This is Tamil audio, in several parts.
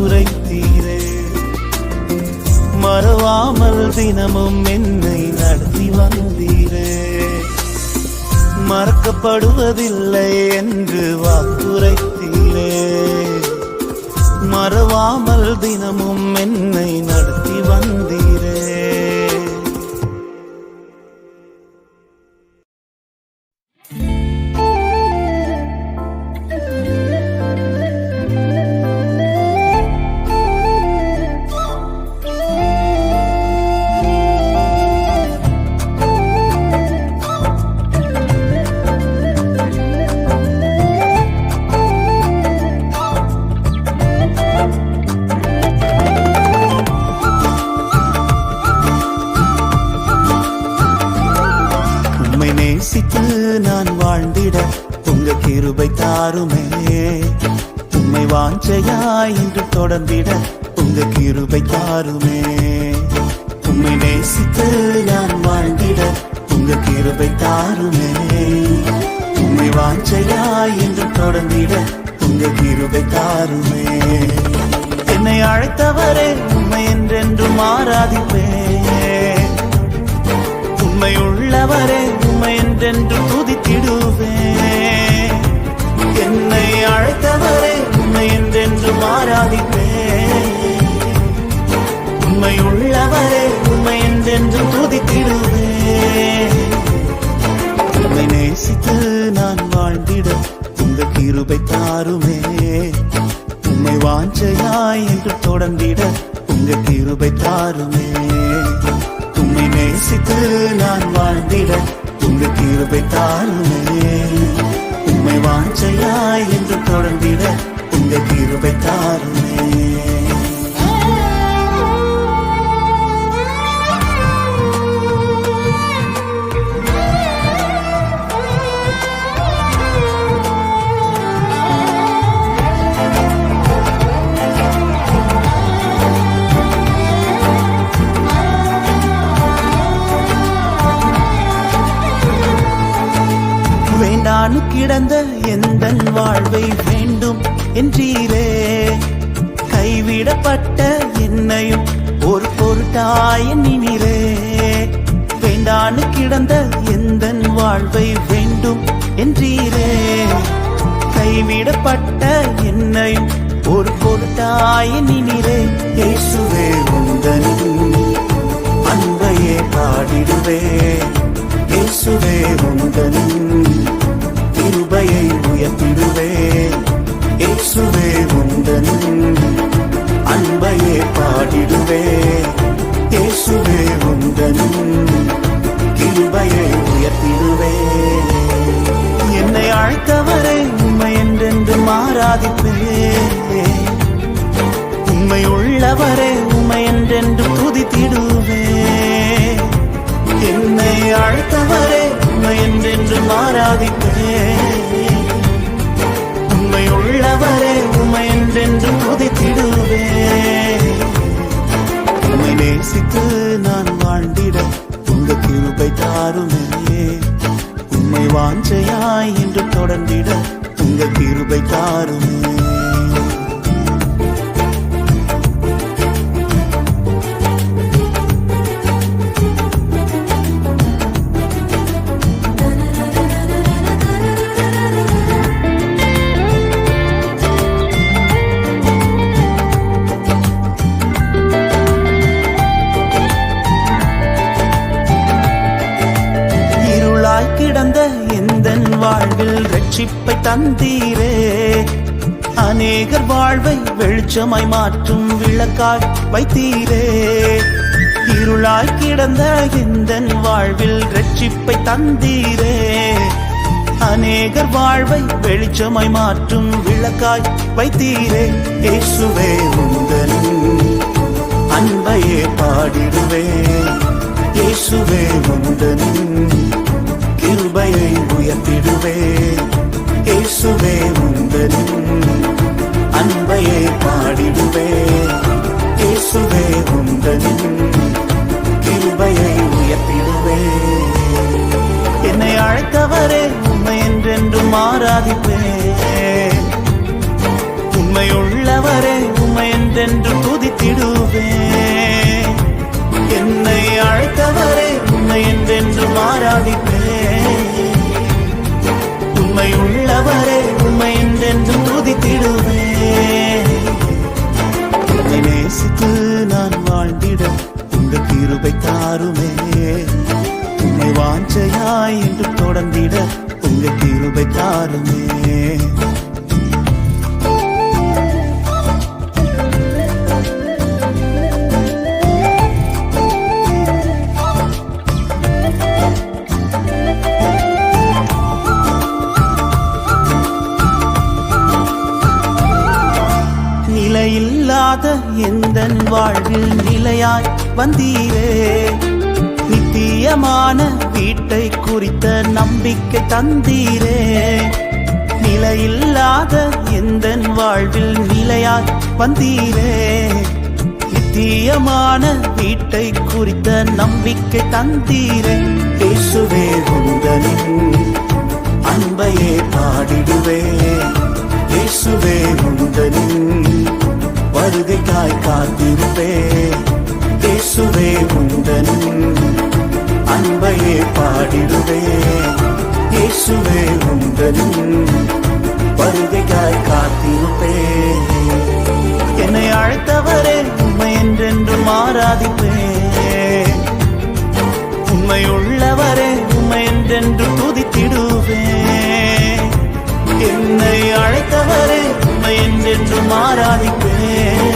உரைத்தீரே. மறவாமல் தினமும் என்னை நடத்தி வந்தீரே. மறக்கப்படுவதில்லை என்று வாக்குரைத்தீரே. மறவாமல் தினமும் என்னை நடத்தி வந்தீரே. உடம்பிட உங்க கிருபை தாருமே. உண்மை நேசித்து நான் வாழ்ந்திட உங்க கிருபை தாருமே. உண்மை வாஞ்சையாய் என்று தொடர்ந்திட உங்க கிருபை தாருமே. என்னை அழைத்தவரே உண்மை என்றென்றும் ஆராதிப்பேன் உண்மை உள்ளவரே உண்மை என்றென்று துதித்திடுவே. என்னை அழைத்தவரே உண்மை என்றென்று ஆராதிப்பே. உண்மை உள்ளவரே உண்மை என்றென்று துதித்திடுவே. உண்மை நேசித்து நான் வாழ்ந்திட உங்க கிருபை தாருமே. உண்மை வாஞ்சையாய் என்று தொடர்ந்திட உங்க கிருபை தாருமே. உண்மை நேசித்து நான் வாழ்ந்திட உங்க கிருபை தாருமே. என்னையும் ஒரு பொருட்டாய எண்ணினீரே வேண்டானு கிடந்த எந்த வாழ்வை வேண்டும் என்றீரே. கைவிடப்பட்ட என்னையும் ஒரு பொருட்டாய எண்ணினீரே இயேசுவே உந்தனின் அன்பையே பாடிடுவே. இயேசுவே உந்தனின் கிருபையை உயர்த்திடுவே. இயேசுவே உந்தனின் அன்பையே பாடிடுவே. இயேசுவே உந்தனும் கிருபையை உயர்த்திடுவே. என்னை அழைத்தவரை உண்மை என்றென்று மாறாதிப்பே. உண்மை உள்ளவரே உண்மை என்றென்று துதித்திடுவே. என்னை அழைத்தவரே உண்மை என்றென்று மாறாதிப்பே. உண்மை உள்ளவரே உண்மை என்றென்று உண்மை நேசித்து நான் வாழ்ந்திட உங்க கிருபை தாருமே. உண்மை வாஞ்சையாய் என்று தொடர்ந்திட உங்க கிருபை தாருமே. தந்தீரே. அநேகர் வாழ்வை வெளிச்சமாய் மாற்றும் விளக்காய் வைத்தீரே. இருளாய் கிடந்த இந்த வாழ்வில் ரட்சிப்பை தந்தீரே. அநேகர் வாழ்வை வெளிச்சமாய் மாற்றும் விளக்காய் வைத்தீரே. இயேசுவே உந்தன் அன்பையே பாடிடுவே. இயேசுவே உந்தன் கிருபையை உயர்த்திடுவே. இயேசுவே உந்தனின் அன்பையே பாடிடுவே. இயேசுவே உந்தனின் கிருபையை உயர்த்திடுவே. என்னை அழைத்தவரே உண்மை என்றென்றும் ஆராதிப்பே. உண்மை உள்ளவரே உண்மை என்றென்று துதித்திடுவே. என்னை அழைத்தவரே உண்மை என்றென்று ஆராதிப்பே. ஆண்டவரே உண்மை என்றென்றும் துதித்திடுவே உண்மை நேசித்து நான் வாழ்ந்திட உங்க கிருபை தாருமே. உண்மை வாஞ்சையாய் என்று தொடர்ந்திட உங்க கிருபை தாருமே. இல்லாத எந்த வாழ்வில் நிலையாய் வந்தீரே. நித்தியமான வீட்டை குறித்த நம்பிக்கை தந்தீரே. நிலையில்லாத எந்த வாழ்வில் நிலையாய் வந்தீரே. நித்தியமான வீட்டை குறித்த நம்பிக்கை தந்தீரே. பேசுவே உந்தனின் அன்பையே பாடிடுவே. இயேசுவே உந்தனின் வருகைக்காய் காத்திருப்பே. இயேசுவே உந்தன் அன்பையே பாடிடுவே. இயேசுவே உந்தன் வருகைக்காய் காத்திருப்பே. என்னை அழைத்தவரே உண்மை என்றென்றும் ஆராதிப்பே. உண்மை உள்ளவரே உண்மை என்றென்று துதித்திடுவே. என்னை அழைத்தவரே உண்மை என்றென்றும் ஆராதிப்பேன்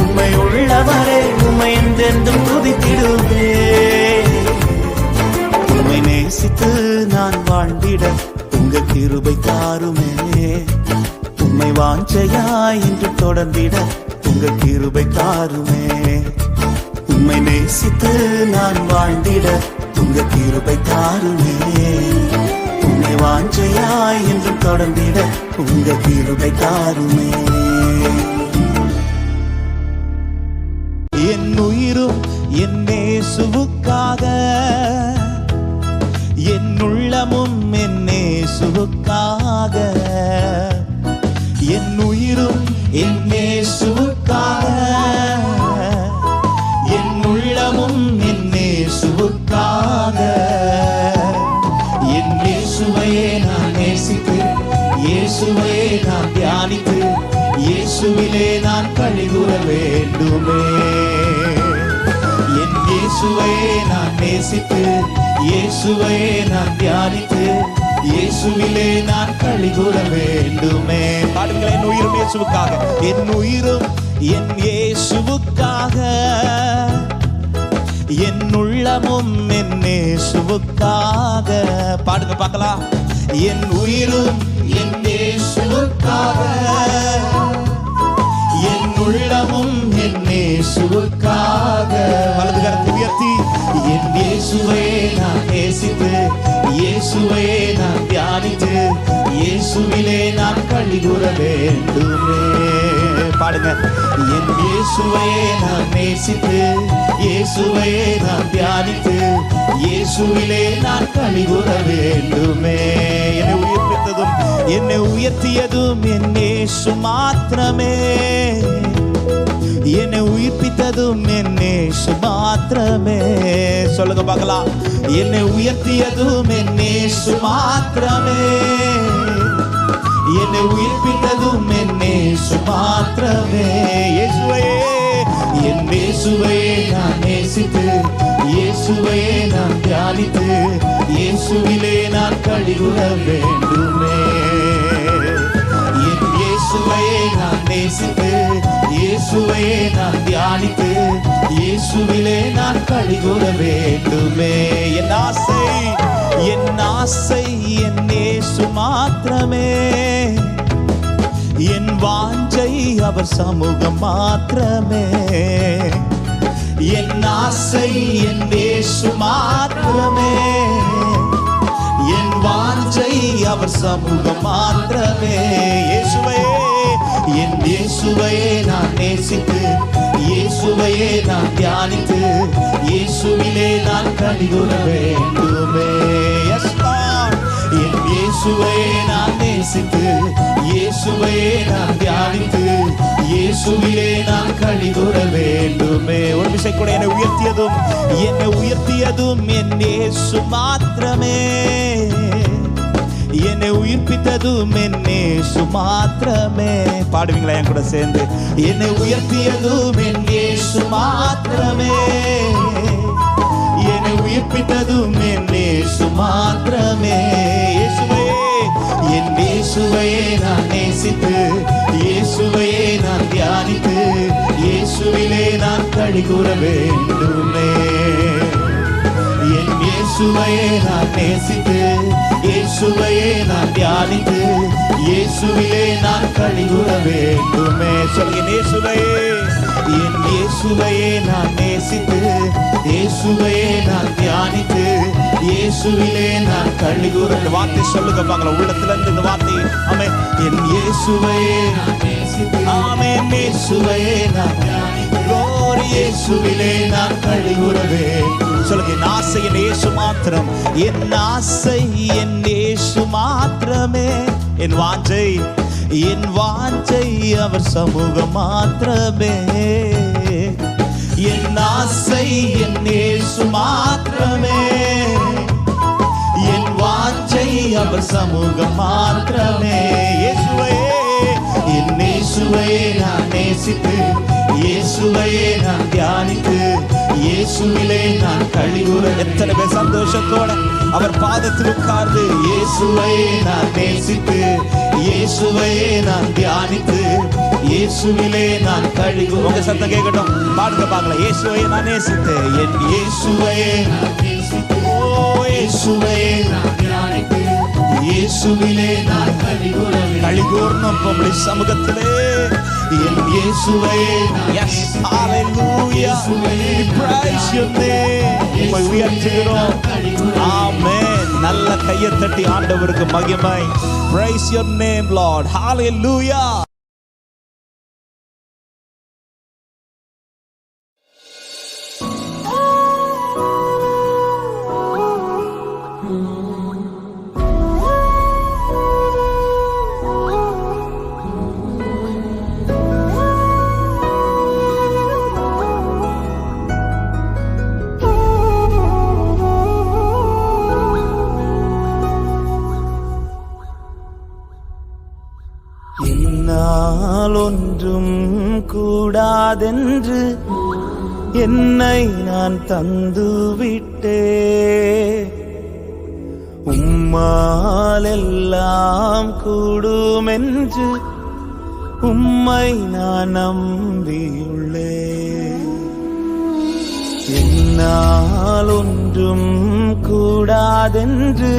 உண்மை உள்ளவரே உண்மை என்றென்றும் துதித்திடுவே உண்மை நேசித்து நான் வாழ்ந்திட உங்க கிருபை தாருமே. உண்மை வாஞ்சையாய் என்று தொடர்ந்திட உங்க கிருபை தாருமே. உம்மை நேசித்து நான் வாழ்ந்திட உங்க கிருபை தாருமே. வாஞ்சையாய் என்று தொடர்ந்திட உங்க கிருபை தாருமே. என் உயிரும் என் நேசுவுக்காக என் உள்ளமும் என் நேசுவுக்காக என் உயிரும் என் நேசுவுக்காக. என் இயேசுவையே நான் நேசித்து இயேசுவையே நான் தியானித்து இயேசுவிலே நான் கழிவுற வேண்டுமே. பாடுங்கள் என் உயிரும் இயேசுவுக்காக. என் உயிரும் என் இயேசுவுக்காக. என் உள்ளமும் என் இயேசுவுக்காக. பாடுங்க பார்க்கலாம். என் உயிரும் என் இயேசுவுக்காக. இயேசுவே நான் நேசித்து இயேசுவே நான் தியானித்து இயேசுவிலே நான் கழிவுற வேண்டுமே. பாடுங்க. என் இயேசுவே நான் நேசித்து இயேசுவே நான் தியானித்து இயேசுவிலே நான் கழிவுற வேண்டுமே. என்னை உயிர்ப்பித்ததும் என்னை உயர்த்தியதும் என் இயேசு மாத்திரமே. என்னை உயிர்ப்பித்ததும் என் இயேசு மாத்திரமே. சொல்லுங்க பார்க்கலாம். என்னை உயர்த்தியதும் என் இயேசு மாத்திரமே. என்னை உயிர்ப்பித்ததும் என் இயேசு மாத்திரமே. இயேசுவையே என் இயேசுவையே நான் நேசித்து இயேசுவையே நான் தியானித்து இயேசுவிலே நான் கழிவுற வேண்டுமே. என் இயேசுவையே நான் நேசித்து இயேசுவே நான் தியானித்து இயேசுவிலே நான் கழிவுற வேண்டுமே. என் ஆசை என் ஆசை என் இயேசு மாத்திரமே. என் வாஞ்சை அவர் சமூகம் மாத்திரமே. என் ஆசை என் இயேசு மாத்திரமே. வாஞ்சை அவர் சமூகம் மாத்திரமே. இயேசுவையே என் இயேசுவையே நான் நேசித்து இயேசுவையே நான் தியானித்து இயேசுவிலே நான் கடிகுற வேண்டுமே. என் இயேசுவையே நான் நேசித்து இயேசுவையே நான் தியானித்து இயேசுவிலே நான் கழிதுற வேண்டுமே. ஒரு விசை கூட என்னை உயர்த்தியதும் என்னை உயர்த்தியதும் என் இயேசு மாத்திரமே. என்னை உயிர்ப்பித்ததும் என்னே சுமாத்திரமே. பாடுவீங்களா என் கூட சேர்ந்து? என்னை உயர்த்தியதும் என்னே சுமாத்திரமே. என்னை உயிர்ப்பித்ததும் என்னே சுமாத்திரமே. என் இயேசுவையே நான் நேசித்து இயேசுவையே நான் தியானித்து இயேசுவிலே நான் கழி கூற வேண்டுமே. என் இயேசுவையே நான் நேசித்து இயேசுவையே நான் தியானித்து இயேசுவிலே நான் கழிவுற வேண்டுமே. சொல்லுங்க இயேசுவையே என் இயேசுவையே நான் நேசித்து இயேசுவையே நான் தியானித்து இயேசுவிலே நான் கழிவுற இந்த வார்த்தை சொல்லுங்க பாங்களா. உள்ளத்துல இருந்து இந்த வார்த்தை ஆமே என் இயேசுவையே நான் நேசித்து ஆமே இயேசுவையே நான் இயேசுவிலே நான் கழிவுறவே சொல்லுங்க என் ஆசை என் இயேசு மாத்திரம். என் ஆசை என் இயேசு மாத்திரமே. என் வாஞ்சை என் வாஞ்சை அவர் சமூகம் மாத்திரமே. என் ஆசை என் இயேசு மாத்திரமே. என் வாஞ்சை அவர் சமூகம் மாத்திரமே. இயேசுவே என் இயேசுவையே நான் நேசித்து இயேசுவையே நான் தியானித்து இயேசுவிலே நான் கழிவுற எத்தனை பேர் சந்தோஷத்தோட அவர் பாதத்தில் உட்கார்ந்து இயேசுவையே நான் நேசித்து இயேசுவையே நான் தியானித்து இயேசுவிலே நான் கழிவு உங்க சத்தம் கேட்கட்டும். பாடுங்க பார்க்கலாம் இயேசுவையே நான் நேசித்து. என் இயேசுவையே நான் நேசித்து ஓ இயேசுவையே நான் தியானித்து இயேசுவிலே நான் கழிகூர்ணம் சமூகத்திலே. என் இயேசுவையே yes hallelujah we praise your name உம்மை உயர்த்துகிறோம் ஆமென் நல்ல கையை தட்டி ஆண்டவருக்கு மகிமை praise your name lord hallelujah என்னால் ஒன்றும் கூடாதென்று என்னை நான் தந்து விட்டே உம்மால் எல்லாம் கூடுமென்று உம்மை நான் நம்பியுள்ளே. என்னால் ஒன்றும் கூடாதென்று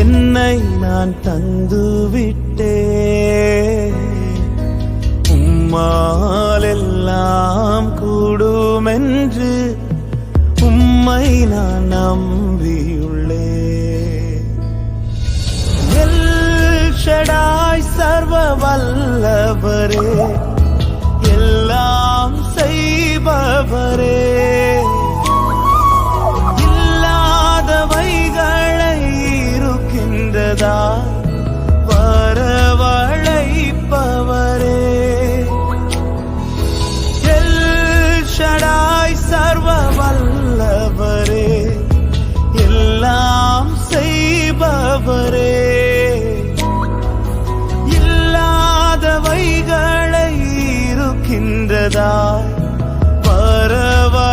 என்னை நான் தந்து விட்டே உம்மால் கூடுமென்று உம்மை நான் நம்பியுள்ளே எல்ஷடாய் சர்வ வல்லவரே எல்லாம் செய்பவரே. இருக்கின்றதா வரவழைப்பவரே.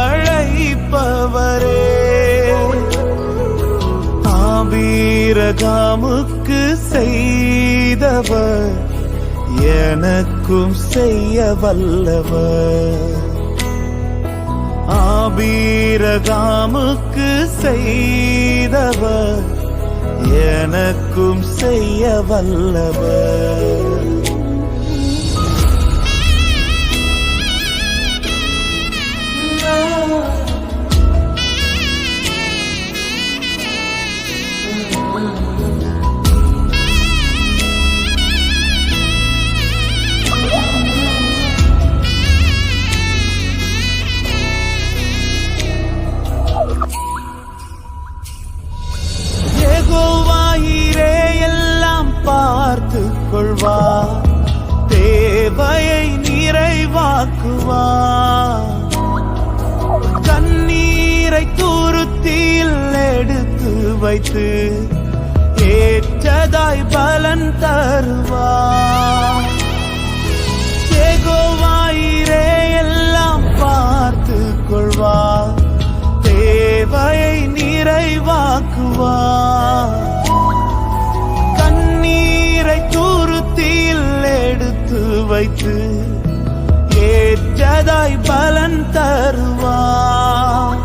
ஆபீரகாமுக்கு செய்தவர் எனக்கும் செய்ய வல்லவர். ஆபீரகாமுக்கு செய்தவர் எனக்கும் செய்ய வல்லவர். பலன் தருவார் யெகோவாயிரே எல்லாம் பார்த்து கொள்வார் தேவையை தருவார் கண்ணீரை துருத்தியில் எடுத்து வைத்து ஏற்றதாய் பலன் தருவார்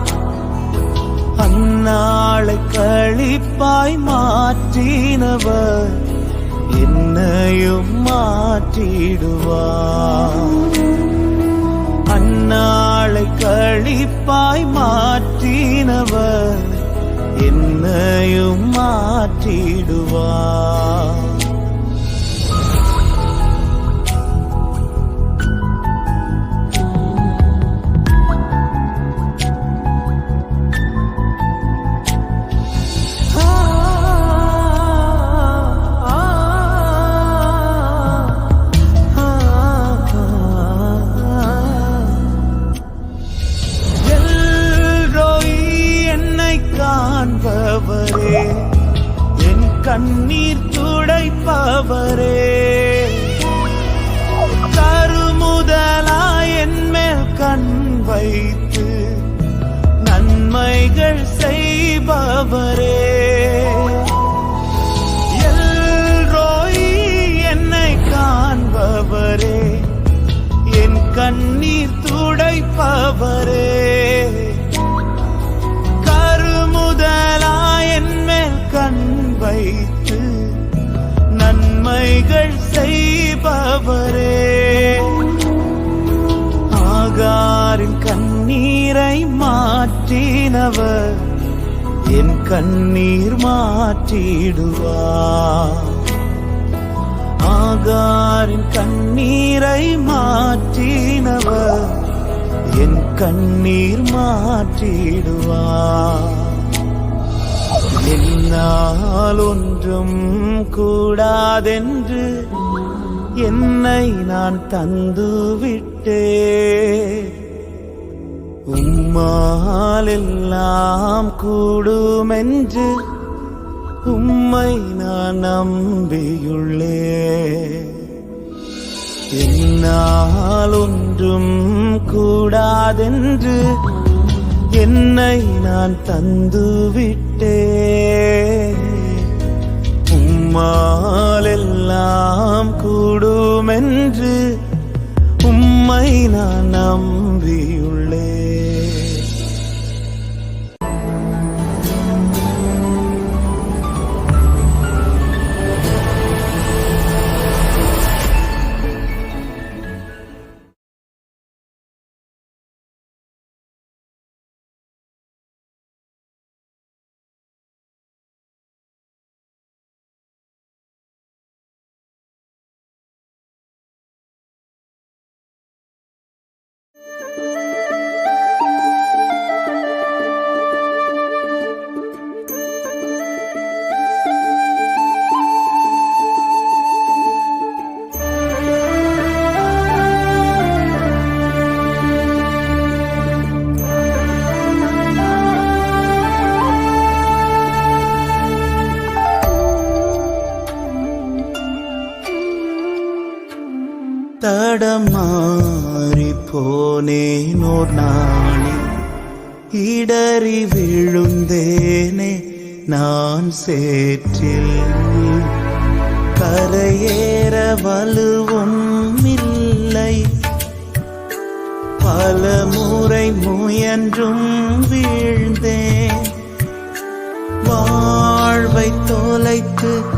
அந்நாளை கழிப்பாய் மாற்றினவர். உன்னையும் மாற்றிடுவார். அந்நாளை கழிப்பாய் மாற்றினவர் என்னையும் மாற்றிடுவார். துடைப்பவரே மாற்றினவர் என் கண்ணீர் மாற்றிடுவார் ஆகாரின் கண்ணீரை மாற்றினவர் என் கண்ணீர் மாற்றிடுவார் என்னால் ஒன்றும் கூடாதென்று என்னை நான் தந்து விட்டே உம்மாலெல்லாம் கூடுமென்று உம்மை நான் நம்பியுள்ளே. என்னால் ஒன்றும் கூடாதென்று என்னை நான் தந்து உம்மாலெல்லாம் கூடுமென்று உம்மை நான் நம்பியுள்ளே. தடமாறி போனேனோ நானே. இடறி விழுந்தேனே நான் சேற்றில். கரையேற வலுவும் இல்லை பல முறை முயன்றும் வீழ்ந்தேன். வாழ்வை தொலைத்து